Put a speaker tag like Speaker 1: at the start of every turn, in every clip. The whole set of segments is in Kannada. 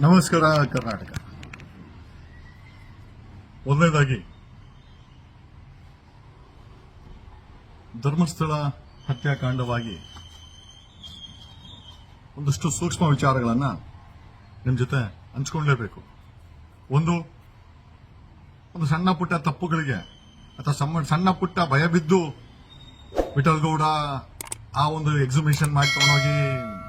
Speaker 1: ನಮಸ್ಕಾರ, ಕರ್ನಾಟಕ. ಒಂದನೇದಾಗಿ, ಧರ್ಮಸ್ಥಳ ಹತ್ಯಾಕಾಂಡವಾಗಿ ಒಂದಷ್ಟು ಸೂಕ್ಷ್ಮ ವಿಚಾರಗಳನ್ನ ನಿಮ್ಮ ಜೊತೆ ಹಂಚ್ಕೊಳ್ಳೇಬೇಕು. ಒಂದು ಒಂದು ಸಣ್ಣ ಪುಟ್ಟ ತಪ್ಪುಗಳಿಗೆ ಅಥವಾ ಸಣ್ಣ ಪುಟ್ಟ ಭಯ ಬಿದ್ದು ವಿಠಲ್ಗೌಡ ಆ ಒಂದು ಎಕ್ಸಿಬಿಷನ್ ಮಾಡಿ ತಗೊಂಡೋಗಿ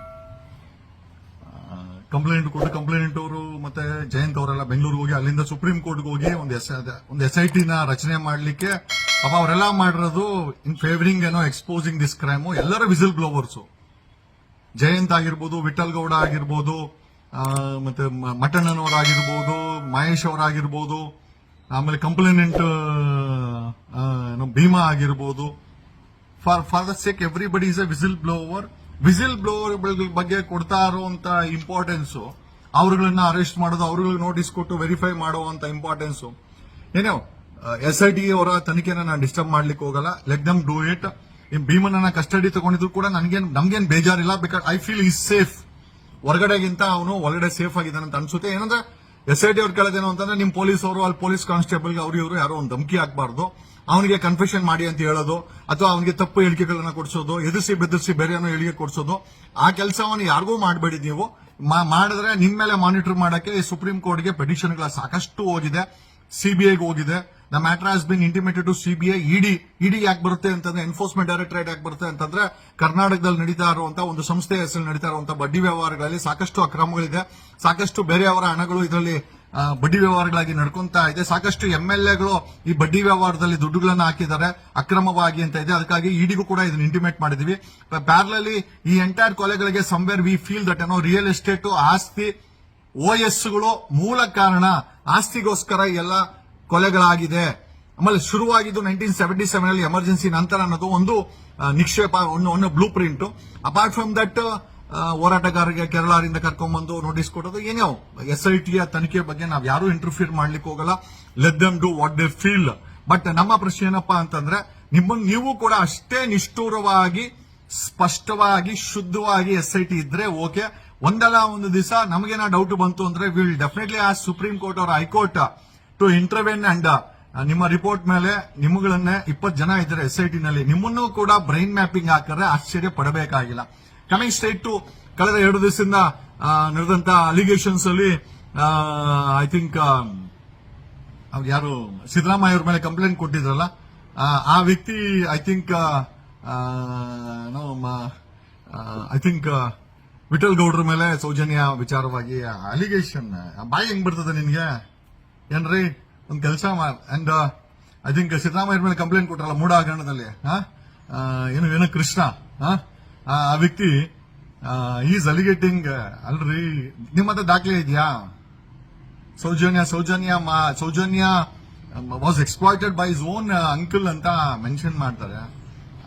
Speaker 1: ಕಂಪ್ಲೇಂಟ್ ಕೊಟ್ಟು ಕಂಪ್ಲೇಂಟ್ ಅವರು, ಮತ್ತೆ ಜಯಂತ್ ಅವರೆಲ್ಲ ಬೆಂಗಳೂರಿಗೆ ಹೋಗಿ, ಅಲ್ಲಿಂದ ಸುಪ್ರೀಂ ಕೋರ್ಟ್ಗೆ ಹೋಗಿ ಒಂದು ಎಸ್ ಒಂದು ಎಸ್ ಐ ಟಿನ ರಚನೆ ಮಾಡಲಿಕ್ಕೆ ಅಪ್ಪ ಅವರೆಲ್ಲ ಮಾಡಿರೋದು ಇನ್ ಫೇವರಿಂಗ್ ಏನೋ ಎಕ್ಸ್ಪೋಸಿಂಗ್ ದಿಸ್ ಕ್ರೈಮ್ ಎಲ್ಲರ ವಿಸಿಲ್ ಬ್ಲೋವರ್ಸ್ ಜಯಂತ್ ಆಗಿರ್ಬೋದು, ವಿಠಲ್ ಗೌಡ ಆಗಿರ್ಬೋದು ಮತ್ತೆ ಮ- ಮಟ್ಟಣ್ಣನವರಾಗಿರ್ಬೋದು ಮಹೇಶ್ ಅವರಾಗಿರ್ಬೋದು ಆಮೇಲೆ ಕಂಪ್ಲೇನೆಂಟ್ ಭೀಮಾ ಆಗಿರ್ಬೋದು. For for the sake everybody is a whistle blower whistle blower ಬಗ್ಗೆ ಕೊಡ್ತಾ ಇರುವಂತ ಇಂಪಾರ್ಟೆನ್ಸ್ ಅವರುಗಳನ್ನ ಅರೆಸ್ಟ್ ಮಾಡೋದು ಅವ್ರಿಗೆ ನೋಟಿಸ್ ಕೊಟ್ಟು ವೆರಿಫೈ ಮಾಡುವಂತ ಇಂಪಾರ್ಟೆನ್ಸ್ ಏನೋ ಎಸ್ ಐ ಟಿ ಅವರ ತನಿಖೆನ ನಾನು ಡಿಸ್ಟರ್ಬ್ ಮಾಡ್ಲಿಕ್ಕೆ ಹೋಗಲ್ಲ. ಲೆಟ್ ದಮ್ ಡೂ ಇಟ್ ಭೀಮನನ್ನ ಕಸ್ಟಡಿ ತಗೊಂಡಿದ್ರು ಕೂಡ ನನಗೇನು, ನಮ್ಗೇನ್ ಬೇಜಾರಿಲ್ಲ. Because I feel is safe ಹೊರಗಡೆಗಿಂತ ಅವನು ಒಳಗಡೆ ಸೇಫ್ ಆಗಿದ್ದಾನೆ ಅಂತ ಅನ್ಸುತ್ತೆ. ಏನಂದ್ರೆ ಎಸ್ ಐ ಟಿ ಅವ್ರು ಕೇಳೋದೇನು ಅಂತಂದ್ರೆ, ನಿಮ್ ಪೊಲೀಸ್ ಅವರು, ಅಲ್ಲಿ ಪೊಲೀಸ್ ಕಾನ್ಸ್ಟೇಬಲ್ಗೆ ಅವ್ರು ಇವರು ಯಾರೋ ಒಂದು ಧಮಕಿ ಹಾಕ್ಬಾರ್ದು. ಅವನಿಗೆ ಕನ್ಫೆಷನ್ ಮಾಡಿ ಅಂತ ಹೇಳೋದು, ಅಥವಾ ಅವನಿಗೆ ತಪ್ಪು ಹೇಳಿಕೆಗಳನ್ನ ಕೊಡಿಸೋದು, ಎದುರಿಸಿ ಬೆದರಿಸಿ ಬೇರೆ ಏನೋ ಹೇಳಿಕೆ ಕೊಡಿಸೋದು, ಆ ಕೆಲಸವನ್ನು ಯಾರಿಗೂ ಮಾಡಬೇಡಿ ನೀವು. ಮಾಡಿದ್ರೆ ನಿಮ್ಮ ಮೇಲೆ ಮಾನಿಟರ್ ಮಾಡೋಕ್ಕೆ ಸುಪ್ರೀಂ ಕೋರ್ಟ್ಗೆ ಪೆಟಿಷನ್ಗಳ ಸಾಕಷ್ಟು ಹೋಗಿದೆ ಸಿಬಿಐಗೆ ಹೋಗಿದೆ the matter has been intimated to CBI ED ED ಯಾಕೆ ಬರುತ್ತೆ ಅಂತಂದ್ರೆ ಎನ್ಫೋರ್ಸ್ಮೆಂಟ್ ಡೈರೆಕ್ಟರೇಟ್ ಯಾಕೆ ಬರುತ್ತೆ ಅಂತಂದ್ರೆ, ಕರ್ನಾಟಕದಲ್ಲಿ ನಡೀತಾ ಇರುವಂತಹ ಒಂದು ಸಂಸ್ಥೆ ಹೆಸರು ನಡೀತಾ ಇರುವಂತಹ ಬಡ್ಡಿ ವ್ಯವಹಾರಗಳಲ್ಲಿ ಸಾಕಷ್ಟು ಅಕ್ರಮಗಳಿದೆ. ಸಾಕಷ್ಟು ಬೇರೆಯವರ ಹಣಗಳು ಇದರಲ್ಲಿ ಬಡ್ಡಿ ವ್ಯವಹಾರಗಳಾಗಿ ನಡ್ಕೊಂತಾ ಇದೆ. ಸಾಕಷ್ಟು ಎಂ ಎಲ್ ಎಗಳು ಈ ಬಡ್ಡಿ ವ್ಯವಹಾರದಲ್ಲಿ ದುಡ್ಡುಗಳನ್ನು ಹಾಕಿದ್ದಾರೆ. ಅಕ್ರಮವಾಗಿ ಅಂತ ಇದೆ. ಅದಕ್ಕಾಗಿ ಇಡಿಗೂ ಕೂಡ ಇದನ್ನ ಇಂಟಿಮೇಟ್ ಮಾಡಿದೀವಿ. ಪ್ಯಾರ್ಲಲ್ಲಿ ಈ ಎಂಟೈರ್ ಕೊಲೆಗಳಿಗೆ ಸಂವೇರ್ ವಿ ಫೀಲ್ ದಟ್ ಏನೋ ರಿಯಲ್ ಎಸ್ಟೇಟ್ ಆಸ್ತಿ ಓ ಎಸ್ಗಳು ಮೂಲ ಕಾರಣ. ಆಸ್ತಿಗೋಸ್ಕರ ಎಲ್ಲ ಕೊಲೆಗಳಾಗಿದೆ. ಆಮೇಲೆ ಶುರುವಾಗಿದ್ದು ನೈನ್ಟೀನ್ ಸೆವೆಂಟಿ ಸೆವೆನ್ ಅಲ್ಲಿ ಎಮರ್ಜೆನ್ಸಿ ನಂತರ ಅನ್ನೋದು ಒಂದು ನಿಕ್ಷೇಪ, ಒಂದು ಒಂದು blue print apart from that ಹೋರಾಟಗಾರರಿಗೆ ಕೇರಳದಿಂದ ಕರ್ಕೊಂಡ್ಬಂದು ನೋಟಿಸ್ ಕೊಡೋದು ಏನೋ ಎಸ್ ಐ ಟಿಯ ತನಿಖೆ ಬಗ್ಗೆ ನಾವು ಯಾರು ಇಂಟರ್ಫಿಯರ್ ಮಾಡ್ಲಿಕ್ಕೆ ಹೋಗಲ್ಲ. Let them do what they feel but ನಮ್ಮ ಪ್ರಶ್ನೆ ಏನಪ್ಪಾ ಅಂತಂದ್ರೆ ನಿಮ್ಮನ್ನು ನೀವು ಕೂಡ ಅಷ್ಟೇ ನಿಷ್ಠೂರವಾಗಿ, ಸ್ಪಷ್ಟವಾಗಿ, ಶುದ್ಧವಾಗಿ ಎಸ್ ಐ ಟಿ ಇದ್ರೆ ಓಕೆ ಒಂದಲ್ಲ ಒಂದು ದಿವಸ ನಮಗೇನ ಡೌಟ್ ಬಂತು ಅಂದ್ರೆ ವಿಲ್ ಡೆಫಿನೆಟ್ಲಿ ಆ ಸುಪ್ರೀಂ ಕೋರ್ಟ್ ಅವರ high court to intervene and ನಿಮ್ಮ ರಿಪೋರ್ಟ್ ಮೇಲೆ ನಿಮ್ಗಳನ್ನೇ ಇಪ್ಪತ್ತು ಜನ ಇದ್ದಾರೆ ಎಸ್ ಐ ಟಿನಲ್ಲಿ ನಿಮ್ಮನ್ನು ಕೂಡ ಬ್ರೈನ್ ಮ್ಯಾಪಿಂಗ್ ಹಾಕಿದ್ರೆ ಆಶ್ಚರ್ಯ ಪಡಬೇಕಾಗಿಲ್ಲ. ಕಮಿಂಗ್ ಸ್ಟೇಟ್ ಟು ಕಳೆದ ಎರಡು ದಿವಸದಿಂದ ನಡೆದಂತ ಅಲಿಗೇಷನ್ಸ್ ಅಲ್ಲಿ ಐ ಥಿಂಕ್ ಅವ್ರು ಯಾರು ಸಿದ್ದರಾಮಯ್ಯ ಅವ್ರ ಮೇಲೆ ಕಂಪ್ಲೇಂಟ್ ಕೊಟ್ಟಿದ್ರಲ್ಲ ಆ, ಆ ವ್ಯಕ್ತಿ I think I think Vittal ಗೌಡ್ರ ಮೇಲೆ ಸೌಜನ್ಯ ವಿಚಾರವಾಗಿ ಅಲಿಗೇಷನ್ ಬಾಯಿ ಹೆಂಗ್ ಬರ್ತದೆ ನಿನ್ಗೆ? ಏನ್ರಿ? ಒಂದು ಕೆಲಸ ಅಂಡ್ ಐ ಥಿಂಕ್ ಸಿದ್ದರಾಮಯ್ಯ ಮೇಲೆ ಕಂಪ್ಲೇಂಟ್ ಕೊಟ್ರಲ್ಲ ಮೂಡ ಹಗರಣದಲ್ಲಿ ಏನು ಏನು ಕೃಷ್ಣ ಆ? ವ್ಯಕ್ತಿ ಈಸ್ ಅಲಿಗೇಟಿಂಗ್ ಅಲ್ರಿ ನಿಮ್ಮ ಹತ್ರ ದಾಖಲೆ ಇದೆಯಾ? Soujanya Soujanya Soujanya was exploited by his own uncle ಅಂತ ಮೆನ್ಷನ್ ಮಾಡ್ತಾರೆ.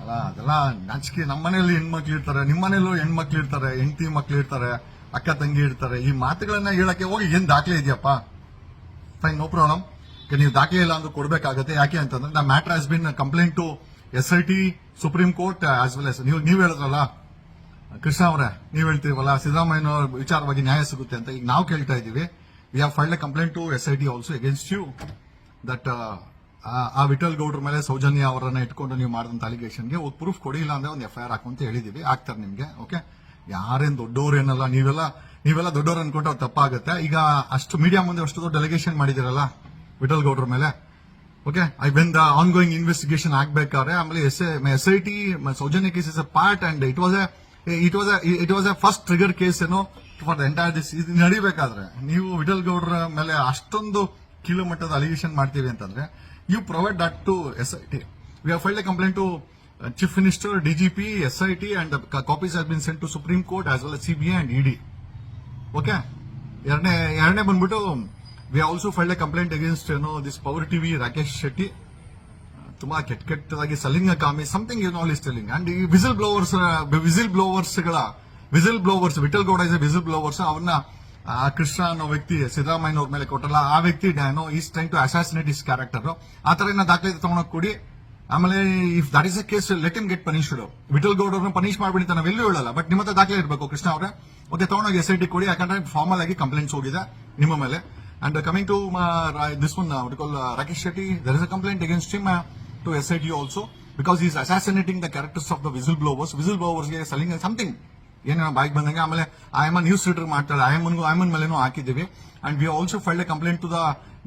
Speaker 1: ಅಲ್ಲ, ಅದೆಲ್ಲ ನಾಚಿಕೆ. ನಮ್ಮ ಮನೇಲಿ ಹೆಣ್ಮಕ್ಳು ಇರ್ತಾರೆ ನಿಮ್ಮ ಮನೆಯಲ್ಲೂ ಹೆಣ್ಮಕ್ಳು ಇರ್ತಾರೆ, ಹೆಂಡತಿ ಮಕ್ಳು ಇರ್ತಾರೆ, ಅಕ್ಕ ತಂಗಿ ಇರ್ತಾರೆ. ಈ ಮಾತುಗಳನ್ನ ಹೇಳಕ್ಕೆ ಹೋಗಿ ಏನ್ ದಾಖಲೆ ಇದೆಯಪ್ಪ? ಫೈನ್ ನೋ ಪ್ರಾಬ್ಲಮ್ ನೀವು ದಾಖಲೆ ಇಲ್ಲ ಅಂದ್ರೆ ಕೊಡಬೇಕಾಗುತ್ತೆ ಯಾಕೆ ಅಂತಂದ್ರೆ the matter has been complaint to S I T supreme court as well as ನೀವು ನೀವು ಹೇಳಿದ್ರಲ್ಲ ಕೃಷ್ಣ ಅವರೇ, ನೀವು ಹೇಳ್ತೀವಲ್ಲ ಸಿದ್ದರಾಮಯ್ಯ ವಿಚಾರವಾಗಿ ನ್ಯಾಯ ಸಿಗುತ್ತೆ ಅಂತ ಈಗ ನಾವು ಕೇಳ್ತಾ ಇದೀವಿ we have filed a complaint to S I T also against you that ಆ ವಿಠಲ್ ಗೌಡ್ರ ಮೇಲೆ ಸೌಜನ್ಯ ಅವರನ್ನ ಇಟ್ಕೊಂಡು ನೀವು ಮಾಡಿದಂತ ಅಲಿಗೇಷನ್ಗೆ ಒಂದು ಪ್ರೂಫ್ ಕೊಡಿ ಇಲ್ಲ ಅಂದ್ರೆ ಒಂದು ಎಫ್ ಐ ಆರ್ ಹಾಕುವಂತ ಹೇಳಿದೀವಿ ಆಗ್ತಾರೆ ನಿಮ್ಗೆ ಓಕೆ ಯಾರೇನ್ ದೊಡ್ಡವ್ರು ಏನಲ್ಲ, ನೀವೆಲ್ಲ ನೀವೆಲ್ಲ ದೊಡ್ಡವ್ರು ಅನ್ಕೊಂಡ್ರೆ ಅವ್ರು ತಪ್ಪಾಗುತ್ತೆ. ಈಗ ಅಷ್ಟು ಮೀಡಿಯಾ ಮುಂದೆ ಅಷ್ಟು ದೊಡ್ಡ ಡೆಲಿಗೇಷನ್ ಮಾಡಿದಿರಲ್ಲ ವಿಠಲ್ ಗೌಡ್ರ ಮೇಲೆ. Okay I when the ongoing investigation ಆಗ್ಬೇಕಾದ್ರೆ ಆಮೇಲೆ S S I T Soujanya case is a part and it was a it was it was a first trigger case ಏನು ಫಾರ್ ದ ಎಂಟೈರ್ ದಿಸ್ ಇದು ನಡಿಬೇಕಾದ್ರೆ. ನೀವು ವಿಠಲ್ ಗೌಡ್ರ ಮೇಲೆ ಅಷ್ಟೊಂದು ಕೀಳು ಮಟ್ಟದ ಅಲಿಗೇಷನ್ ಮಾಡ್ತೀವಿ ಅಂತಂದ್ರೆ you provide that to S I T we filed a complaint to chief minister DGP S I T and copies has been sent to supreme court as well CBI and ED okay? ಎರಡನೇ ಎರಡನೇ ಬಂದ್ಬಿಟ್ಟು we also filed a complaint against ಏನೋ this power TV Rakesh Shetty ತುಂಬಾ ಕೆಟ್ಟ ಕೆಟ್ಟದಾಗಿ ಸಲಿಂಗ ಕಾಮಿ something you know is telling and ಈ whistle blowers whistle ಬ್ಲೋವರ್ಸ್ಗಳ whistle blowers Vittal Gowda is whistle blowers ಅವ್ರನ್ನ ಕೃಷ್ಣ ಅನ್ನೋ ವ್ಯಕ್ತಿ ಸಿದ್ದರಾಮಯ್ಯ ಅವ್ರ ಮೇಲೆ ಕೊಟ್ಟಲ್ಲ, ಆ ವ್ಯಕ್ತಿ ಡ್ಯಾನೋ is trying to assassinate his character ಆ ತರ ದಾಖಲೆ ತಗೊಂಡೋಗಿ ಕೊಡಿ. ಆಮೇಲೆ if that is a case let him get punished Vittal Goud ಅವ್ರನ್ನ ಪನಿಷ್ ಮಾಡ್ಬಿಡಿ ಅಂತ ನಾವೆಲ್ಲೂ ಹೇಳಲ್ಲ ಬಟ್ ನಿಮ್ಮ ಹತ್ರ ದಾಖಲೆ ಇರಬೇಕು, ಕೃಷ್ಣ ಅವರೇ. ಓಕೆ ತಗೊಂಡೋಗಿ ಎಸ್ ಐ ಟಿ ಕೊಡಿ. ಯಾಕಂದ್ರೆ ಫಾರ್ಮಲ್ ಆಗಿ ಕಂಪ್ಲೇಂಟ್ಸ್ ಹೋಗಿದೆ ನಿಮ್ಮ ಮೇಲೆ. And coming to this one call Rakesh Shetty there is a complaint against him to S I T also because is assassinating the characters of the whistle blowers whistle ಬ್ಲೋವರ್ಸ್ಗೆ ಸಲಿಂಗ್ ಸಮಥಿಂಗ್ ಏನೋ ಬೈಕ್ ಬಂದಂಗೆ, ಆಮೇಲೆ ಆಯಮ್ಮ ನ್ಯೂಸ್ ರೀಡರ್ ಮಾಡ್ತಾಳೆ. ಆಯಮ್ಮನ್ಗೂ ಆಯಮ್ಮನ್ ಮೇಲೆ ಹಾಕಿದ್ದೀವಿ. And we also filed a complaint to the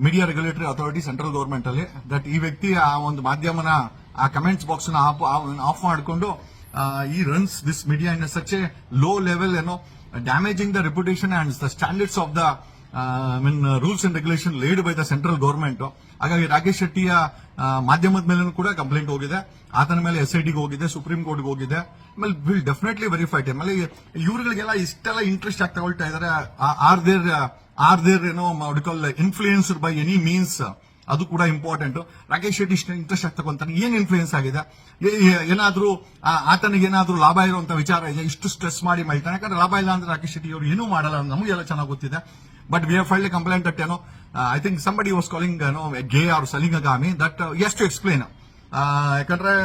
Speaker 1: media regulatory authority central government ಅಲ್ಲಿ ದಟ್ ಈ ವ್ಯಕ್ತಿ ಆ ಒಂದು ಮಾಧ್ಯಮನ, ಆ ಕಮೆಂಟ್ಸ್ ಬಾಕ್ಸ್ನ ಆಫ್ ಮಾಡಿಕೊಂಡು ಈ runs this media in such a low level ಏನೋ damaging the reputation and the standards of the mean rules and regulation laid by the central government ಹಾಗಾಗಿ ರಾಕೇಶ್ ಶೆಟ್ಟಿಯ ಮಾಧ್ಯಮದ ಮೇಲೂ ಕೂಡ ಕಂಪ್ಲೇಂಟ್ ಹೋಗಿದೆ. ಆತನ ಮೇಲೆ ಎಸ್ ಐ ಹೋಗಿದೆ ಸುಪ್ರೀಂ ಕೋರ್ಟ್ಗೆ ಹೋಗಿದೆ. ಆಮೇಲೆ ವಿಲ್ ಡೆಫಿನೆಟ್ಲಿ ವೆರಿಫೈಡ್ ಆಮೇಲೆ ಇವರುಗಳಿಗೆಲ್ಲ ಇಷ್ಟೆಲ್ಲ ಇಂಟ್ರೆಸ್ಟ್ ಆಗಿ ತಗೊಳ್ತಾ ಇದಾರೆ. ಆರ್ ದೇರ್ ಆರ್ ದೇರ್ ಏನೋ medical influenced by any means ಅದು ಕೂಡ ಇಂಪಾರ್ಟೆಂಟ್ ರಾಕೇಶ್ ಶೆಟ್ಟಿ ಇಷ್ಟು ಇಂಟ್ರೆಸ್ಟ್ ಆಗಿ ತಗೊಂತಾನೆ. ಏನ್ ಇನ್ಫ್ಲೂಯೆನ್ಸ್ ಆಗಿದೆ? ಏನಾದ್ರೂ ಆತನಿಗೆ ಏನಾದ್ರೂ ಲಾಭ ಇರುವಂತ ವಿಚಾರ ಇದೆ, ಇಷ್ಟು ಸ್ಟ್ರೆಸ್ ಮಾಡಿ ಮಾಡ್ತಾನೆ ಯಾಕಂದ್ರೆ ಲಾಭ ಇಲ್ಲ ಅಂದ್ರೆ ರಾಕೇಶ್ ಶೆಟ್ಟಿ ಅವರು ಏನೂ ಮಾಡಲ್ಲ ನಮಗೆಲ್ಲ ಚೆನ್ನಾಗಿ ಗೊತ್ತಿದೆ. But we file complaint at ಏನೋ I think somebody was calling ಏನೋ ಗೇ ಆರ್ ಸಲಿಂಗಗಾಮಿ ದಟ್ ಎಸ್ ಟು ಎಕ್ಸ್ಪ್ಲೇನ್ ಯಾಕಂದ್ರೆ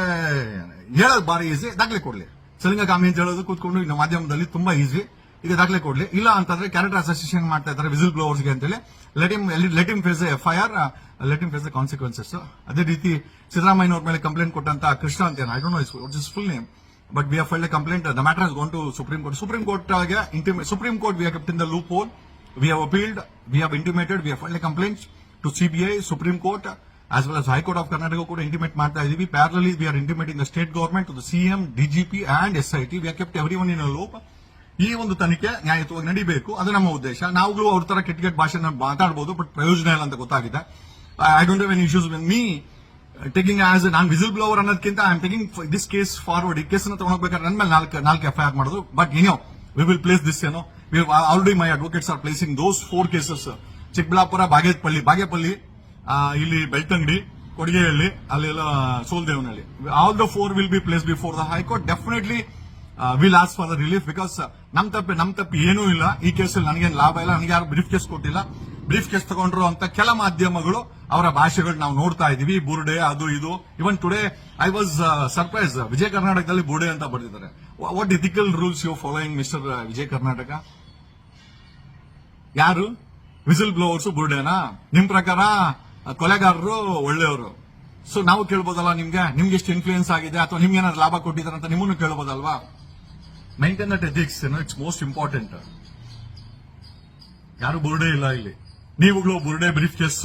Speaker 1: ಹೇಳೋದು ಬಾರಿ ಈಸಿ ದಾಖಲೆ ಕೊಡ್ಲಿ. ಸಲಿಂಗಗಾಮಿ ಅಂತ ಹೇಳೋದು ಕೂತ್ಕೊಂಡು ಇನ್ನು ಮಾಧ್ಯಮದಲ್ಲಿ ತುಂಬಾ ಈಸಿ ಈಗ ದಾಖಲೆ ಕೊಡ್ಲಿ. ಇಲ್ಲ ಅಂತಂದ್ರೆ ಕ್ಯಾರೆಕ್ಟರ್ ಅಸೋಸಿಯೇಷನ್ ಮಾಡ್ತಾ ಇದ್ದಾರೆ ವಿಸಿಲ್ ಬ್ಲೋವರ್ಸ್ಗೆ ಅಂತೇಳಿ. Let him let him face F I R let him face the consequences ಅದೇ ರೀತಿ ಸಿದ್ದರಾಮಯ್ಯ ಅವ್ರ ಮೇಲೆ ಕಂಪ್ಲೇಂಟ್ ಕೊಟ್ಟಂತ ಕೃಷ್ಣ ಅಂತ I don't know his full name but we filed a complaint the matter has gone to supreme court supreme ಕೋರ್ಟ್ಗೆ intimate supreme court we kept in the loop whole we have appealed we have intimated we filed a complaint to CBI supreme court as well as high court of Karnataka ಕೂಡ ಇಂಟಿಮೇಟ್ ಮಾಡ್ತಾ ಇದೀವಿ parallelly we are intimating the state government to the CM DGP and S I T we kept everyone in loop ಈ ಒಂದು ತನಿಖೆ ನ್ಯಾಯಯುತವಾಗಿ ನಡೀಬೇಕು. ಅದು ನಮ್ಮ ಉದ್ದೇಶ. ನಾವುಗಳು ಅವ್ರ ತರ ಕೆಟ್ಟ ಕೆಟ್ಟ ಭಾಷೆ ಮಾತಾಡಬಹುದು ಬಟ್ ಪ್ರಯೋಜನ ಇಲ್ಲ ಅಂತ ಗೊತ್ತಾಗಿದೆ. I don't have any issues with me taking as ನಾನು ವಿಸಿಲ್ ಬ್ಲೋವರ್ ಅನ್ನೋದಕ್ಕಿಂತ I am taking this case forward ಈ ಕೇಸನ್ನು ತಗೊಂಡೋಗ್ಬೇಕಾದ್ರೆ ನನ್ನ ಮೇಲೆ ನಾಲ್ಕು ನಾಲ್ಕು ಎಫ್ ಐ ಆರ್ ಮಾಡೋದು. ಬಟ್ ಏನೋ ವಿ ವಿಲ್ ಪ್ಲೇಸ್ ದಿಸ್ ಏನೋ already my advocates are placing those four cases Chikkaballapur, Bagepalli Bagepalli ಇಲ್ಲಿ ಬೆಳ್ತಂಗಡಿ, ಕೊಡಿಗೆಹಳ್ಳಿ, ಅಲ್ಲೆಲ್ಲ Soldevanahalli. All the four will be place before the high court definitely will as for the relief because ನಮ್ ತಪ್ಪೆ, ನಮ್ ತಪ್ಪು ಏನೂ ಇಲ್ಲ. ಈ ಕೇಸಲ್ಲಿ ನನಗೇನು ಲಾಭ ಇಲ್ಲ, ನನಗೆ ಯಾರು ಬ್ರೀಫ್ ಕೇಸ್ ಕೊಟ್ಟಿಲ್ಲ. ಬ್ರೀಫ್ ಕೇಸ್ ತಗೊಂಡ್ರು ಅಂತ ಕೆಲ ಮಾಧ್ಯಮಗಳು ಅವರ ಭಾಷೆಗಳು ನಾವು ನೋಡ್ತಾ ಇದೀವಿ. ಬುರ್ಡೆ, ಅದು, ಇದು. Even today I was surprise Vijaya ಕರ್ನಾಟಕದಲ್ಲಿ ಬುರ್ಡೆ ಅಂತ ಬರೆದಿದ್ದಾರೆ. What ethical rules you following mister Vijaya Karnataka? ಯಾರು? ವಿಸಿಲ್ ಬ್ಲೋವರ್ಸ್ ಬುರ್ಡೇನಾ? ನಿಮ್ ಪ್ರಕಾರ ಕೊಲೆಗಾರರು ಒಳ್ಳೆಯವರು. ಸೊ ನಾವು ಕೇಳ್ಬೋದಲ್ಲ ನಿಮ್ಗೆ? ನಿಮ್ಗೆ ಎಷ್ಟು ಇನ್ಫ್ಲೂಯೆನ್ಸ್ ಆಗಿದೆ? ಅಥವಾ ನಿಮ್ಗೆ ಏನಾದ್ರು ಲಾಭ ಕೊಟ್ಟಿದ್ದಾರೆ ಅಂತ ನಿಮ್ಮನ್ನು ಕೇಳ್ಬೋದಲ್ವಾ? Maintain that ethics it's most important ಯಾರು ಬುರುಡೆ ಇಲ್ಲ ಇಲ್ಲಿ. ನೀವುಗಳು ಬುರುಡೆ ಬ್ರೀಫ್ ಕೇಸ್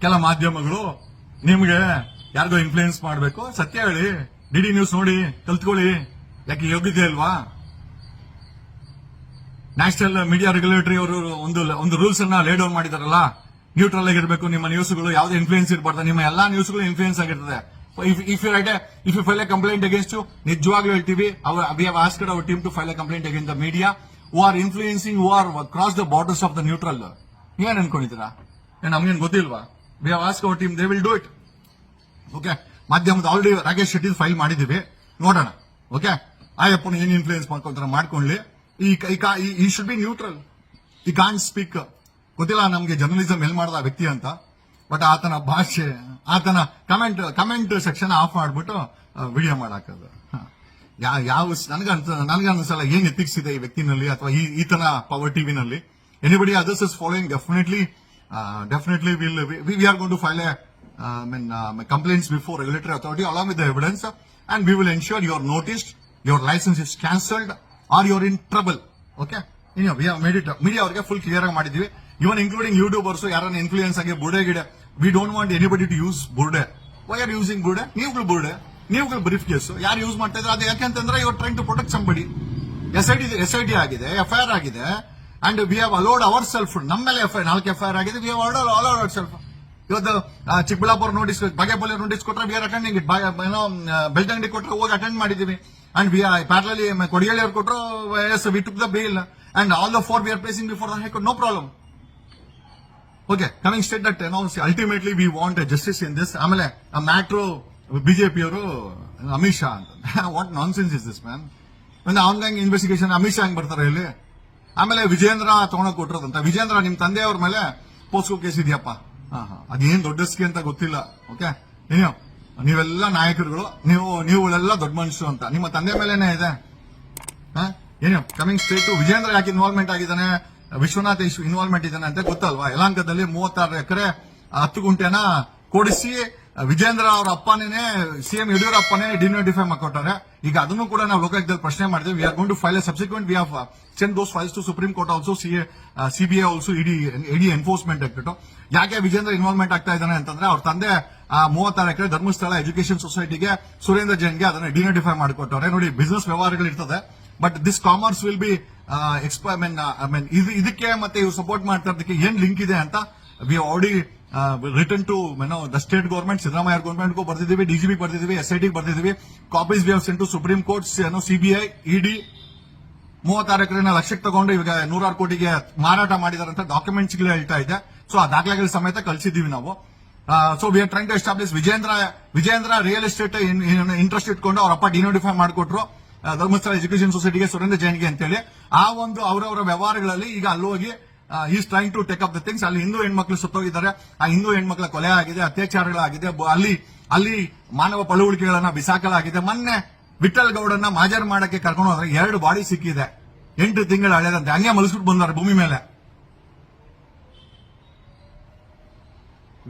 Speaker 1: ಕೆಲ ಮಾಧ್ಯಮಗಳು ನಿಮ್ಗೆ ಯಾರಿಗೋ ಇನ್ಫ್ಲೂಯೆನ್ಸ್ ಮಾಡಬೇಕು. ಸತ್ಯ ಹೇಳಿ. ಡಿಡಿ ನ್ಯೂಸ್ ನೋಡಿ, ಕಲ್ತ್ಕೊಳ್ಳಿ. ಯಾಕೆ ಯೋಗ್ಯತೆ ಅಲ್ವಾ? ನ್ಯಾಷನಲ್ ಮೀಡಿಯಾ ರೆಗ್ಯುಲೇಟರಿ ಅವರು ಒಂದು ಒಂದು ರೂಲ್ಸ್ ಅನ್ನ ಲೇ ಡೌನ್ ಮಾಡಿದಾರಲ್ಲ. ನ್ಯೂಟ್ರಲ್ ಆಗಿರ್ಬೇಕು. ನಿಮ್ಮ ನ್ಯೂಸ್ಗಳು ಯಾವುದೇ ಇನ್ಫ್ಲೂಯೆನ್ಸ್ ಇರಬಾರ್ದು. ನಿಮ್ಮ ಎಲ್ಲಾ ನ್ಯೂಸ್ಗಳು ಇನ್ಫ್ಲೂಯೆನ್ಸ್ ಆಗಿರ್ತದೆ. If you right if you file a complaint against you ನಿಜವಾಗ್ಲೂ ಹೇಳ್ತೀವಿ we have asked our team to file a complaint again the media who are influencing who are cross the borders of the neutral ಏನ್ ಅನ್ಕೊಂಡಿದ್ದೀರಾ? ನಮ್ಗೇನ್ ಗೊತ್ತಿಲ್ವಾ? We have ask our team they will do it okay ಮಾಧ್ಯಮದ ಆಲ್ರೆಡಿ ರಾಕೇಶ್ ಶೆಟ್ಟಿ ಫೈಲ್ ಮಾಡಿದೀವಿ ನೋಡೋಣ. ಓಕೆ ಆಯಪ್ಪನ ಏನ್ ಇನ್ಫ್ಲೂಯೆನ್ಸ್ ಮಾಡ್ಕೊಂತಾರೆ ಮಾಡ್ಕೊಳ್ಳಿ. ಈ ಈ ಶುಡ್ ಬಿ ನ್ಯೂಟ್ರಲ್ ಈ ಕಾನ್ ಸ್ಪೀಕ್ ಗೊತ್ತಿಲ್ಲ ನಮ್ಗೆ ಜರ್ನಲಿಸಂ ಎಲ್ ಮಾಡ್ದ ವ್ಯಕ್ತಿ ಅಂತ. ಬಟ್ ಆತನ ಭಾಷೆ ಆತನ ಕಮೆಂಟ್ ಕಮೆಂಟ್ ಸೆಕ್ಷನ್ ಆಫ್ ಮಾಡ್ಬಿಟ್ಟು ವಿಡಿಯೋ ಮಾಡಾಕದು. ಯಾವ ಯಾವ ನನಗೆ ನನಗೆ ಅನ್ಸಲ್ಲ ಏನ್ ಎಥಿಕ್ಸ್ ಇದೆ ಈ ವ್ಯಕ್ತಿನಲ್ಲಿ ಅಥವಾ ಈ ಈತನ power ಟಿವಿನಲ್ಲಿ anybody others is following definitely definitely will we are going to file a mean complaints before regulatory authority along with evidence and we will ensure your noticed your licence is cancelled or you're in trouble okay made it media ಅವರಿಗೆ ಫುಲ್ ಕ್ಲಿಯರ್ ಆಗಿ ಮಾಡಿದ್ವಿ ಇವನ್ ಇನ್ಕ್ಲೂಡಿಂಗ್ ಯೂಟ್ಯೂಬರ್ಸ್ ಯಾರನ್ನ ಇನ್ಫ್ಲೂಯೆನ್ಸ್ ಆಗಿ ಬುಡೆ ಗಿಡ we don't want anybody to use ಬುರ್ಡೆ why are using ಬುರ್ಡೆ ನೀವುಗಳು ಬುರ್ಡೆ ನೀವುಗಳು ಬ್ರೀಫ್ ಕೇಸ್ ಯಾರು ಯೂಸ್ ಮಾಡ್ತಾ ಇದ್ರೆ? ಅದು ಯಾಕೆಂತಂದ್ರೆ ಇವ್ರು trying to protect somebody S I T S I D ಆಗಿದೆ ಎಫ್ ಐ ಆರ್ ಆಗಿದೆ and we have allowed our self ನಮ್ಮ ಮೇಲೆ ಎಫ್ ಐ ನಾಲ್ಕು ಎಫ್ ಐ ಆರ್ ಆಗಿದೆ we have allowed allowed our self ಇವತ್ತು ಚಿಕ್ಕಬಳ್ಳಾಪುರ ನೋಟಿಸ್ ಬಾಗೇಪಲ್ಲಿ ನೋಟಿಸ್ ಕೊಟ್ಟರೆ ವಿ ಆರ್ ಅಟೆಂಡಿಂಗ್ ಇಟ್ ಏನೋ ಬೆಳ್ತಂಗಡಿ ಕೊಟ್ಟರೆ ಹೋಗಿ ಅಟೆಂಡ್ ಮಾಡಿದ್ದೀವಿ. ಅಂಡ್ ವಿ ಪ್ಯಾಟ್ಲಲ್ಲಿ ಕೊಡಿಯಲ್ಲಿ ಅವ್ರು ಕೊಟ್ಟರು yes we took the bail and all the four we are placing before the high court no problem okay coming state that announce ultimately we want justice in this ಆಮೇಲೆ ಮ್ಯಾಟ್ರೋ ಬಿಜೆಪಿಯವರು, ಅಮಿತ್ ಶಾ ಅಂತ. What nonsense is this man ಒಂದು ಆನ್ಲೈನ್ ಇನ್ವೆಸ್ಟಿಗೇಷನ್ ಅಮಿತ್ ಶಾ ಹೆಂಗ್ ಬರ್ತಾರೆ ಇಲ್ಲಿ ಆಮೇಲೆ ವಿಜೇಂದ್ರ ತಗೊಂಡೋಗಿ ಕೊಟ್ಟಿರೋದಂತ. ವಿಜೇಂದ್ರ ನಿಮ್ ತಂದೆಯವ್ರ ಮೇಲೆ ಪೋಸ್ಕೋ ಕೇಸ್ ಇದೆಯಪ್ಪ. ಅದೇನ್ ದೊಡ್ಡ ಸ್ಕಿ ಅಂತ ಗೊತ್ತಿಲ್ಲ ಓಕೆ ಏನೋ ನೀವೆಲ್ಲ ನಾಯಕರುಗಳು, ನೀವು ನೀವುಗಳೆಲ್ಲ ದೊಡ್ಡ ಮನುಷ್ಯರು ಅಂತ. ನಿಮ್ಮ ತಂದೆ ಮೇಲೇನೆ ಇದೆ. ಏನು ಕಮಿಂಗ್ ಸ್ಟೇಟ್ ವಿಜೇಂದ್ರ ಯಾಕೆ ಇನ್ವಾಲ್ವ್ಮೆಂಟ್ ಆಗಿದ್ದಾನೆ? ವಿಶ್ವನಾಥ್ ಇನ್ವಾಲ್ವ್ಮೆಂಟ್ ಇದ್ದಾನೆ ಅಂತ ಗೊತ್ತಲ್ವಾ? ಯಲಾಂಕದಲ್ಲಿ ಮೂವತ್ತಾರು ಎಕರೆ, ಹತ್ತು ಗುಂಟೆನ ಕೊಡಿಸಿ, ವಿಜೇಂದ್ರ ಅವರ ಅಪ್ಪನೇ ಸಿಎಂ ಯಡಿಯೂರಪ್ಪನೇ ಡಿನೋಟಿಫೈ ಮಾಡ್ಕೊಟ್ಟಾರೆ. ಈಗ ಅದನ್ನು ಕೂಡ ನಾವು ಲೋಕಾಯುಕ್ತದಲ್ಲಿ ಪ್ರಶ್ನೆ ಮಾಡಿದ್ವಿ we are going to file subsequent we have send those files to Supreme Court also CBI also ED ED enforcement ಆಗ್ಬಿಟ್ಟು ಯಾಕೆ ವಿಜೇಂದ್ರ ಇನ್ವಾಲ್ವ್ಮೆಂಟ್ ಆಗ್ತಾ ಇದ್ದಾನೆ ಅಂತಂದ್ರೆ, ಅವ್ರ ತಂದೆ, ಆ, ಮೂವತ್ತಾರು ಎಕರೆ ಧರ್ಮಸ್ಥಳ ಎಜುಕೇಶನ್ ಸೊಸೈಟಿಗೆ ಸುರೇಂದ್ರ ಜೈನ್ಗೆ ಅದನ್ನ ಡಿನೋಟಿಫೈ ಮಾಡಿಕೊಟ್ಟವ್ರೆ. ನೋಡಿ ಬಿಸ್ನೆಸ್ ವ್ಯವಹಾರಗಳು ಇರ್ತದೆ but this commerce will be ಎಕ್ಸ್ಪ I mean I mean ಇದಕ್ಕೆ ಮತ್ತೆ ಇವ್ರು ಸಪೋರ್ಟ್ ಮಾಡ್ತಾ ಏನ್ ಲಿಂಕ್ ಇದೆ ಅಂತ ವಿ ಆಲ್ರೆಡಿ ರಿಟರ್ನ್ ಟು ಏನೋ ದ ಸ್ಟೇಟ್ ಗೌರ್ಮೆಂಟ್ ಸಿದ್ದರಾಮಯ್ಯ ಗೌರ್ಮೆಂಟ್ಗೂ ಬರ್ದಿದ್ದೀವಿ ಡಿಜಿಪಿ ಬರ್ದಿದ್ದೀವಿ S I T ಬರ್ದಿದ್ದೀವಿ. Copies we have sent to Supreme Court ಏನೋ ಸಿಬಿಐ ಇಡಿ ಮೂವತ್ತಾರು ಎಕರೆನ ಲಕ್ಷಕ್ಕೆ ತಗೊಂಡು ಇವಾಗ ನೂರಾರು ಕೋಟಿಗೆ ಮಾರಾಟ ಮಾಡಿದಾರೆ ಅಂತ ಡಾಕ್ಯುಮೆಂಟ್ಸ್ ಹೇಳ್ತಾ ಇದೆ. ಸೊ ಆ ದಾಖಲೆಗಳ ಸಮೇತ ಕಳಿಸಿದ್ದೀವಿ ನಾವು. So we are trying to establish Vijayendra Vijayendra real estate interest ಇಟ್ಕೊಂಡು ಅವರಪ್ಪ ಡಿನೋಟಿಫೈ ಮಾಡಿಕೊಟ್ರು. ಧರ್ಮಸ್ಥಳ ಎಜುಕೇಶನ್ ಸೊಸೈಟಿಗೆ ಸುರೇಂದ್ರ ಜೈನ್ಗೆ ಅಂತೇಳಿ, ಆ ಒಂದು ಅವರವರ ವ್ಯವಹಾರಗಳಲ್ಲಿ ಈಗ ಅಲ್ಲಿ ಹೋಗಿ is trying to take up the things ಅಲ್ಲಿ ಹಿಂದೂ ಹೆಣ್ಮಕ್ಳು ಸುತ್ತೋಗಿದ್ದಾರೆ. ಆ ಹಿಂದೂ ಹೆಣ್ಮಕ್ಳ ಕೊಲೆ ಆಗಿದೆ, ಅತ್ಯಾಚಾರಗಳಾಗಿದೆ. ಅಲ್ಲಿ ಅಲ್ಲಿ ಮಾನವ ಪಳುವಳಿಕೆಗಳನ್ನ ಬಿಸಾಕಲಾಗಿದೆ. ಮೊನ್ನೆ ವಿಠಲ್ ಗೌಡನ್ನ ಮಾಜರ್ ಮಾಡಕ್ಕೆ ಕರ್ಕೊಂಡು ಹೋದ್ರೆ ಎರಡು ಬಾಡಿ ಸಿಕ್ಕಿದೆ. ಎಂಟು ತಿಂಗಳು ಹಳೆದಂತೆ. ಹಂಗೆ ಮಲಸ್ಬಿಟ್ಟು ಬಂದಾರೆ ಭೂಮಿ ಮೇಲೆ.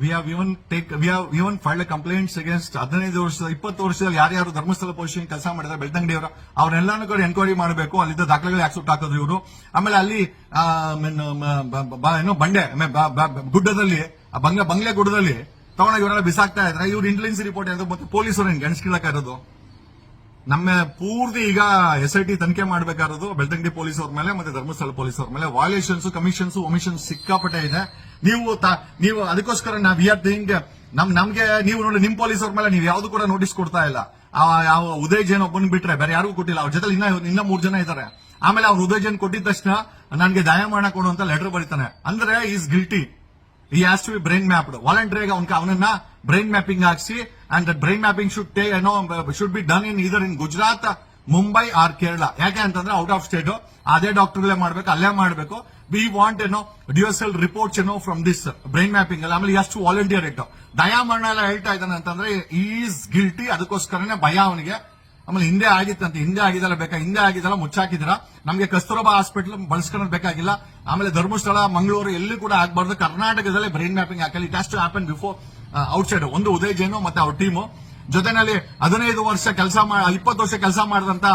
Speaker 1: We have even take we have even filed complaints against ಹದಿನೈದು ವರ್ಷದ, ಇಪ್ಪತ್ತು ವರ್ಷದಲ್ಲಿ ಯಾರ್ಯಾರು ಧರ್ಮಸ್ಥಳ ಪೊಸಿಷನ್ ಕೆಲಸ ಮಾಡಿದ್ರೆ ಬೆಳ್ತಂಗಡಿ ಅವರು ಅವ್ರನ್ನೆಲ್ಲಾನು ಕೂಡ ಎನ್ಕ್ವೈರಿ ಮಾಡಬೇಕು, ಅಲ್ಲಿದ್ದ ದಾಖಲೆಗಳು ಆಕ್ಸೆಪ್ಟ್ ಹಾಕೋದು ಇವರು? ಆಮೇಲೆ ಅಲ್ಲಿ ಏನು, ಬಂಡೆ ಗುಡ್ಡದಲ್ಲಿ ಬಂಗ್ಲೆ ಬಂಗ್ಲೆ ಗುಡ್ಡದಲ್ಲಿ, ತಗೊಂಡಾಗ ಇವರೆಲ್ಲ ಬಿಸಾಕ್ತಾ ಇದ್ರೆ ಇವ್ರು ಇಂಟೆಲಿಜೆನ್ಸ್ ರಿಪೋರ್ಟ್ ಏನು ಮತ್ತೆ ಪೊಲೀಸರು ಹಿಂಗೆ ಇರೋದು ನಮ್ಮ ಪೂರ್ತಿ ಈಗ ಎಸ್ ಐ ಟಿ ತನಿಖೆ ಮಾಡಬೇಕಾದ್ರು ಬೆಳ್ತಂಗಡಿ ಪೊಲೀಸ್ ಅವ್ರ ಮೇಲೆ ಮತ್ತೆ ಧರ್ಮಸ್ಥಳ ಪೊಲೀಸ್ ಅವ್ರ ಮೇಲೆ. ವಾಲೇಷನ್ಸ್ ಕಮಿಷನ್ಸ್ ಒಮಿಷನ್ಸ್ ಸಿಕ್ಕಾಪಟ್ಟೆ ಇದೆ. ನೀವು ನೀವು ಅದಕ್ಕೋಸ್ಕರ ನಾವ್ ಆರ್ ಥಿಂಗ್ ನಮ್, ನಮ್ಗೆ ನೀವು ನೋಡಿ ನಿಮ್ ಪೊಲೀಸ್ ಅವ್ರ ಮೇಲೆ ನೀವು ಯಾವ್ದು ಕೂಡ ನೋಟಿಸ್ ಕೊಡ್ತಾ ಇಲ್ಲ. ಯಾವ ಉದಯ್ ಜೈನ್ ಒಬ್ಬನ್ ಬಿಟ್ರೆ ಬೇರೆ ಯಾರಿಗೂ ಕೊಟ್ಟಿಲ್ಲ. ಅವ್ರ ಜೊತೆ ಇನ್ನ ಇನ್ನ ಮೂರ್ ಜನ ಇದ್ದಾರೆ ಆಮೇಲೆ ಅವ್ರು ಉದಯ್ ಜೈನ್ ಕೊಟ್ಟಿದ ತಕ್ಷಣ ನನಗೆ ದಯಾಮರಣ ಕೊಡು ಅಂತ ಲೆಟರ್ ಬರೀತಾನೆ. ಅಂದ್ರೆ is guilty he has to be brain mapped voluntary ಅವನ ಅವನನ್ನ ಬ್ರೈನ್ ಮ್ಯಾಪಿಂಗ್ ಹಾಕ್ಸಿ ಅಂಡ್ ಬ್ರೈನ್ ಮ್ಯಾಪಿಂಗ್ ಶುಡ್ ಟೇ ಏನೋ should be done in either in Gujarat Mumbai or Kerala ಯಾಕೆ ಅಂತಂದ್ರೆ ಔಟ್ ಆಫ್ ಸ್ಟೇಟ್ ಅದೇ ಡಾಕ್ಟರ್ಗಳೇ ಮಾಡ್ಬೇಕು, ಅಲ್ಲೇ ಮಾಡಬೇಕು. ವಿ ವಾಂಟ್ ಏನೋ ಡಿಎಸ್ಎಲ್ ರಿಪೋರ್ಟ್ಸ್ ಏನೋ ಫ್ರಮ್ ದಿಸ್ ಬ್ರೈನ್ ಮ್ಯಾಪಿಂಗ್ ಅಲ್ಲಿ. ಆಮೇಲೆ ಎಷ್ಟು ವಾಲಂಟಿಯರ್ ಇಟ್ಟು ದಯಾಮರಣ ಎಲ್ಲ ಹೇಳ್ತಾ ಇದ್ದಾನೆ ಅಂತಂದ್ರೆ ಈಸ್ ಗಿಲ್ಟಿ ಅದಕ್ಕೋಸ್ಕರನೇ ಭಯ ಅವನಿಗೆ. ಆಮೇಲೆ ಹಿಂದೆ ಆಗಿತ್ತಂತೆ, ಹಿಂದೆ ಆಗಿದಲ್ಲ ಬೇಕಾ, ಹಿಂದೆ ಆಗಿದಲ್ಲ ಮುಚ್ಚಾಕಿದಿರ ನಮಗೆ ಕಸ್ತೂರಬಾ ಹಾಸ್ಪಿಟಲ್ ಬಳಸ್ಕೊಳ್ಳೋದು ಬೇಕಾಗಿಲ್ಲ. ಆಮೇಲೆ ಧರ್ಮಸ್ಥಳ, ಮಂಗಳೂರು, ಎಲ್ಲಿ ಕೂಡ ಆಗಬಾರ್ದು. ಕರ್ನಾಟಕದಲ್ಲೇ brain mapping ಹಾಕಲಿ. It has to happen before outside ಒಂದು ಉದಯ್ ಜೈನು ಮತ್ತೆ ಅವ್ರ ಟೀಮು ಜೊತೆನಲ್ಲಿ ಹದಿನೈದು ವರ್ಷ ಕೆಲಸ ಇಪ್ಪತ್ತು ವರ್ಷ ಕೆಲಸ ಮಾಡಿದಂತ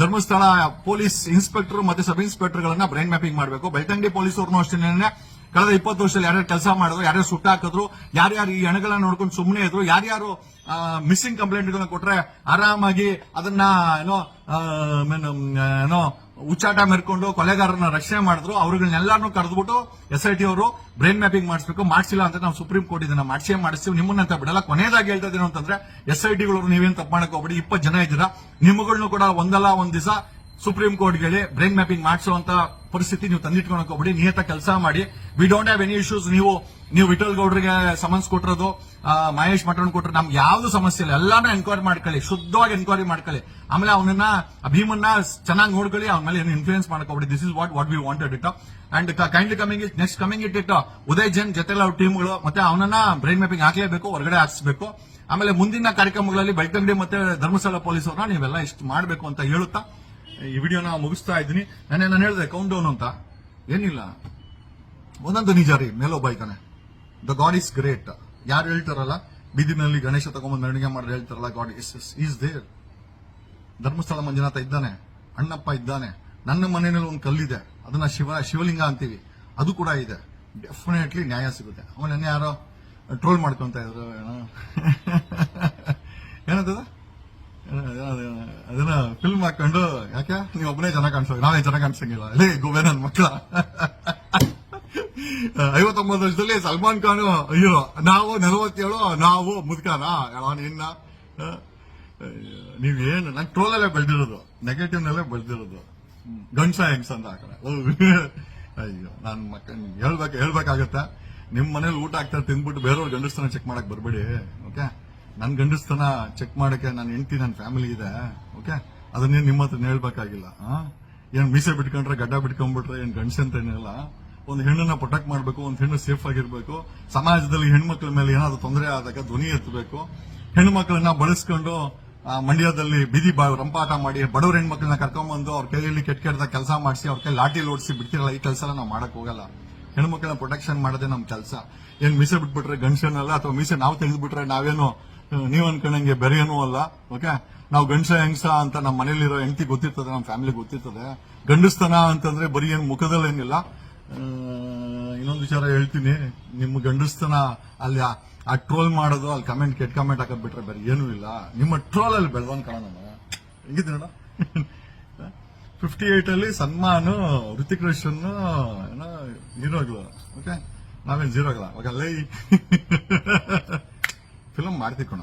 Speaker 1: ಧರ್ಮಸ್ಥಳ ಪೊಲೀಸ್ ಇನ್ಸ್ಪೆಕ್ಟರ್ ಮತ್ತೆ ಸಬ್ ಇನ್ಸ್ಪೆಕ್ಟರ್ ಗಳನ್ನ ಬ್ರೈನ್ ಮ್ಯಾಪಿಂಗ್ ಮಾಡಬೇಕು. ಬೆಳ್ತಂಗಿ ಪೊಲೀಸ್ ಅವ್ರನ್ನೂ ಅಷ್ಟೇ ಕಳೆದ ಇಪ್ಪತ್ತು ವರ್ಷದಲ್ಲಿ ಯಾರ್ಯಾರು ಕೆಲಸ ಮಾಡಿದ್ರು ಯಾರ್ಯಾರು ಸುಟ್ಟಾಕಿದ್ರು ಯಾರ್ಯಾರು ಈ ಹೆಣಗಳನ್ನ ನೋಡ್ಕೊಂಡು ಸುಮ್ಮನೆ ಇದ್ರು ಯಾರ್ಯಾರು ಮಿಸ್ಸಿಂಗ್ ಕಂಪ್ಲೇಂಟ್ಗಳನ್ನ ಕೊಟ್ರೆ ಆರಾಮಾಗಿ ಅದನ್ನ ಏನೋ ಏನು, ಏನೋ ಉಚ್ಚಾಟ ಮೆರ್ಕೊಂಡು ಕೊಲೆಗಾರರನ್ನ ರಕ್ಷಣೆ ಮಾಡಿದ್ರು ಅವ್ರಗಳನ್ನೆಲ್ಲಾನು ಕರೆದ್ಬಿಟ್ಟು ಎಸ್ ಐ ಟಿ ಅವರು ಬ್ರೈನ್ ಮ್ಯಾಪಿಂಗ್ ಮಾಡಿಸ್ಬೇಕು, ಮಾಡಿಸಿಲ್ಲ ಅಂತ ನಾವು ಸುಪ್ರೀಂ ಕೋರ್ಟ್ ಇದನ್ನ ಮಾಡಿಸೇ ಮಾಡಿಸ್ತೀವಿ. ನಿಮ್ಮನ್ನಂತ ಬಿಡಲ್ಲ. ಕೊನೆಯದಾಗಿ ಹೇಳ್ತಾ ಇದ್ದೀನಿ ಅಂತಂದ್ರೆ ಎಸ್ ಐ ಟಿಗಳು ನೀವೇನು ತಪ್ಪು ಮಾಡಕ್ ಹೋಗ್ಬಿಡಿ. ಇಪ್ಪತ್ತು ಜನ ಇದ್ದೀರಾ. ನಿಮ್ಮಗಳನ್ನೂ ಕೂಡ ಒಂದಲ್ಲ ಒಂದ್ ದಿವಸ ಸುಪ್ರೀಂ ಕೋರ್ಟ್ ಹೇಳಿ ಬ್ರೈನ್ ಮ್ಯಾಪಿಂಗ್ ಮಾಡಿಸುವಂತ ಪರಿಸ್ಥಿತಿ ನೀವು ತಂದಿಟ್ಕೊಳಕ್ ಹೋಗ್ಬಿಡಿ. ನಿಯತ ಕೆಲಸ ಮಾಡಿ. We don't have any issues ನೀವು ನೀವು ವಿಠಲ್ ಗೌಡ್ರಿಗೆ ಸಮನ್ಸ್ ಕೊಟ್ಟಿರೋದು ಮಹೇಶ್ ಮಠನ್ ಕೊಟ್ಟರು ನಮ್ಗೆ ಯಾವ್ದು ಸಮಸ್ಯೆ ಇಲ್ಲ. ಎಲ್ಲಾನು ಎನ್ಕ್ವೈರಿ ಮಾಡ್ಕೊಳ್ಳಿ, ಶುದ್ಧವಾಗಿ ಎನ್ಕ್ವೈರಿ ಮಾಡ್ಕೊಳ್ಳಿ. ಆಮೇಲೆ ಅವನನ್ನ, ಭೀಮನ್ನ ಚೆನ್ನಾಗಿ ನೋಡ್ಕೊಳ್ಳಿ, ಅವನ ಮೇಲೆ ಏನು influence ಮಾಡ್ಕೊಬಿಡಿ. This is what what we wanted it and kindly coming it next coming it it Uday Jain ಜೊತೆ ಟೀಮ್ಗಳು ಮತ್ತೆ ಅವನನ್ನ ಬ್ರೈನ್ ಮ್ಯಾಪಿಂಗ್ ಹಾಕ್ಲೇಬೇಕು, ಹೊರಗಡೆ ಹಾಕಿಸ್ಬೇಕು. ಆಮೇಲೆ ಮುಂದಿನ ಕಾರ್ಯಕ್ರಮಗಳಲ್ಲಿ ಬೆಳ್ತಂಗಡಿ ಮತ್ತೆ ಧರ್ಮಸ್ಥಳ ಪೊಲೀಸ್ ಅವ್ರನ್ನ ನೀವೆಲ್ಲ ಇಷ್ಟು ಮಾಡಬೇಕು ಅಂತ ಹೇಳುತ್ತಾ, ಈ ವಿಡಿಯೋನ ಮುಗಿಸ್ತಾ ಇದ್ದೀನಿ. ನಾನೇ, ನಾನು ಹೇಳಿದೆ ಕೌಂಟ್ ಡೌನ್ ಅಂತ. ಏನಿಲ್ಲ. ಒಂದೊಂದು ನಿಜ ರೀ ಮೇಲೋ ಇದ್ದಾನೆ ದ ಗಾಡ್ ಇಸ್ ಗ್ರೇಟ್ ಯಾರು ಹೇಳ್ತಾರಲ್ಲ? ಬೀದಿನಲ್ಲಿ ಗಣೇಶ ತಗೊಂಬಂದು ಅಡುಗೆ ಮಾಡಿ ಹೇಳ್ತಾರಲ್ಲ god is is there Dharmasthala Manjunatha ಇದ್ದಾನೆ, ಅಣ್ಣಪ್ಪ ಇದ್ದಾನೆ, ನನ್ನ ಮನೆಯಲ್ಲಿ ಒಂದು ಕಲ್ಲಿದೆ, ಅದನ್ನ ಶಿವ, ಶಿವಲಿಂಗ ಅಂತೀವಿ, ಅದು ಕೂಡ ಇದೆ. ಡೆಫಿನೆಟ್ಲಿ ನ್ಯಾಯ ಸಿಗುತ್ತೆ. ಅವನನ್ನ ಯಾರೋ ಟ್ರೋಲ್ ಮಾಡ್ಕೊಂತ ಇದ್ರು, ಏನೋ. ಏನಂತದ? ಅದನ್ನ ಫಿಲ್ಮ್ ಹಾಕೊಂಡು, ಯಾಕೆ? ನೀವು ಒಬ್ಬನೇ ಚೆನ್ನಾಗಿ ಕಾಣಿಸೋ, ನಾವೇ ಚೆನ್ನಾಗಿ ಕಾಣಿಸಂಗಿಲ್ಲ. ಅಲ್ಲಿ ಗೋವೆ ನನ್ನ ಮಕ್ಕಳ ಐವತ್ತೊಂಬತ್ತು ವರ್ಷದಲ್ಲಿ ಸಲ್ಮಾನ್ ಖಾನ್, ಅಯ್ಯೋ, ನಾವು ನಲವತ್ತೇಳು, ನಾವು ಮುದ್ಕಾನ? ನಿನ್ನ ನೀವೇನು ನಂಗೆ ಟ್ರೋಲಲ್ಲೇ ಬೆಳೆದಿರೋದು. ನೆಗೆಟಿವ್ನಲ್ಲೇ ಬೆಳೆದಿರೋದು. ಗಂಡ್ಸ ಹೆಂಗ್ಸ ಅಂತ ಆ ಅಯ್ಯೋ, ನಾನು ಮಕ್ಕ ಹೇಳ್ಬೇಕು, ಹೇಳ್ಬೇಕಾಗತ್ತ? ನಿಮ್ಮ ಮನೇಲಿ ಊಟ ಆಗ್ತಾ ತಿಂದ್ಬಿಟ್ಟು ಬೇರೆಯವ್ರ ಗಂಡಸ್ತನ ಚೆಕ್ ಮಾಡಕ್ ಬರಬೇಡಿ ಓಕೆ ನನ್ ಗಂಡಸ್ತನ ಚೆಕ್ ಮಾಡಕ್ಕೆ ನನ್ನ ಹೆಂಡತಿ ನನ್ನ ಫ್ಯಾಮಿಲಿ ಇದೆ ಓಕೆ ಅದನ್ನೇನು ನಿಮ್ಮ ಹತ್ರ ಹೇಳ್ಬೇಕಾಗಿಲ್ಲ ಏನ್ ಮೀಸೆ ಬಿಟ್ಕೊಂಡ್ರೆ ಗಡ್ಡ ಬಿಟ್ಕೊಂಡ್ಬಿಟ್ರೆ ಏನ್ ಗಂಡಸಂತ ಏನಿಲ್ಲ ಒಂದು ಹೆಣ್ಣನ್ನ ಪ್ರೊಟೆಕ್ಟ್ ಮಾಡಬೇಕು, ಒಂದು ಹೆಣ್ಣು ಸೇಫ್ ಆಗಿರಬೇಕು. ಸಮಾಜದಲ್ಲಿ ಹೆಣ್ಮಕ್ಳ ಮೇಲೆ ಏನಾದರೂ ತೊಂದರೆ ಆದಾಗ ಧ್ವನಿ ಎತ್ತಬೇಕು. ಹೆಣ್ಮಕ್ಳನ್ನ ಬಳಸ್ಕೊಂಡು ಮಂಡ್ಯದಲ್ಲಿ ಬೀದಿ ರಂಪಾಟ ಮಾಡಿ ಬಡವ್ರ ಹೆಣ್ಮಕ್ಳನ್ನ ಕರ್ಕೊಂಡ್ಬಂದು ಅವ್ರ ಕೈಯಲ್ಲಿ ಕೆಟ್ಟ ಕೆಟ್ಟದಾಗ ಕೆಲಸ ಮಾಡಿಸಿ, ಅವ್ರ ಕೈ ಲಾಠಿ ಲೋಡಿಸಿ ಬಿಡ್ತಿರಲ್ಲ, ಈ ಕೆಲಸ ನಾವು ಮಾಡಕ್ ಹೋಗಲ್ಲ. ಹೆಣ್ಮಕ್ಳನ್ನ ಪ್ರೊಟೆಕ್ಷನ್ ಮಾಡೋದೇ ನಮ್ಮ ಕೆಲಸ. ಏನ್ ಮೀಸೆ ಬಿಟ್ಬಿಟ್ರೆ ಗಂಡಸನಲ್ಲ ಅಥವಾ ಮೀಸೆ ನಾವು ತೆಗೆದ್ಬಿಟ್ರೆ ನಾವೇನು ನೀವು ಅನ್ಕೊಂಡಂಗೆ ಬೇರೆನೂ ಅಲ್ಲ, ಓಕೆ? ನಾವು ಗಂಡಸ, ಹೆಂಗಸ ಅಂತ ನಮ್ಮ ಮನೇಲಿರೋ ಹೆಂಡತಿ ಗೊತ್ತಿರ್ತದೆ ನಮ್ಮ ಫ್ಯಾಮಿಲಿ ಗೊತ್ತಿರ್ತದೆ. ಗಂಡಸ್ತನ ಅಂತಂದ್ರೆ ಬರೀ ಏನು ಮುಖದಲ್ಲಿ ಏನಿಲ್ಲ ಇನ್ನೊಂದು ವಿಚಾರ ಹೇಳ್ತೀನಿ. ನಿಮ್ಮ ಗಂಡಸ್ತನ ಅಲ್ಲಿ ಆ- ಟ್ರೋಲ್ ಮಾಡೋದು, ಅಲ್ಲಿ ಕಮೆಂಟ್ ಕೆಟ್ಟ ಕಮೆಂಟ್ ಹಾಕೋದು ಬಿಟ್ರೆ ಬೇರೆ ಏನೂ ಇಲ್ಲ. ನಿಮ್ಮ ಟ್ರೋಲ್ ಅಲ್ಲಿ ಬೆಳೆದವನ್ ಕಾಣ ನಾನು. ಹೆಂಗಿದ್ ನೋಡ ಫಿಫ್ಟಿ ಏಟಲ್ಲಿ ಸನ್ಮಾನ್ ಋತಿಕ್ ರೋಷನ್ ಏನೋ ಹೀರೋಗಳು ಓಕೆ ನಾವೇನ್ ಜೀರೋಗಳ ಅಲ್ಲೇ ಫಿಲಮ್ ಮಾಡ್ತೀವಿ ಕಣ.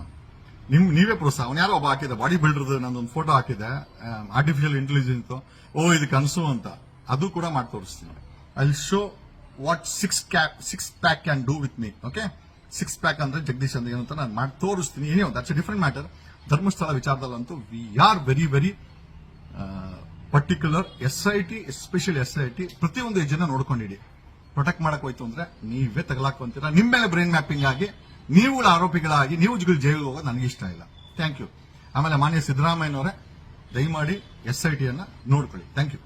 Speaker 1: ನಿಮ್, ನೀವೇ ಪ್ರೋತ್ಸಾಹ ಅವ್ನು ಯಾರೋ ಒಬ್ಬ ಹಾಕಿದೆ ಬಾಡಿ ಬಿಲ್ಡರ್ದು ನಂದೊಂದು ಫೋಟೋ ಹಾಕಿದೆ ಆರ್ಟಿಫಿಷಿಯಲ್ ಇಂಟೆಲಿಜೆನ್ಸ್ ಓ, ಇದು ಕನಸು ಅಂತ. ಅದು ಕೂಡ ಮಾಡಿ ತೋರಿಸ್ತೀನಿ I show what six cap six pack can do with me okay six pack ಅಂದ್ರೆ ಜಗದೀಶ್ ಅಂದ್ರೆ ಏನಂತ ನಾನು ಮಾಡಿ ತೋರಿಸ್ತೀನಿ. ಏನೋ that's different matter Dharmasthala ವಿಚಾರದಲ್ಲಂತೂ we are very very particular S I T special S I T ಪ್ರತಿಯೊಂದು ಹೆಜ್ಜೆನ ನೋಡ್ಕೊಂಡಿಡಿ. ಪ್ರೊಟೆಕ್ಟ್ ಮಾಡಕ್ ಹೋಯ್ತು ಅಂದ್ರೆ ನೀವೇ ತಗಲಾಕೊಂತೀರಾ ನಿಮ್ಮ ಮೇಲೆ ಬ್ರೈನ್ ಮ್ಯಾಪಿಂಗ್ ಆಗಿ ನೀವುಗಳ ಆರೋಪಿಗಳಾಗಿ, ನೀವು ಜೈಲಿಗೆ ಹೋಗೋದು ನನಗೆ ಇಷ್ಟ ಇಲ್ಲ. ಥ್ಯಾಂಕ್ ಯು ಆಮೇಲೆ ಮಾನ್ಯ ಸಿದ್ದರಾಮಯ್ಯನವರೇ, ದಯಮಾಡಿ ಎಸ್ ಐ ಟಿಯನ್ನು ನೋಡ್ಕೊಳ್ಳಿ. Thank you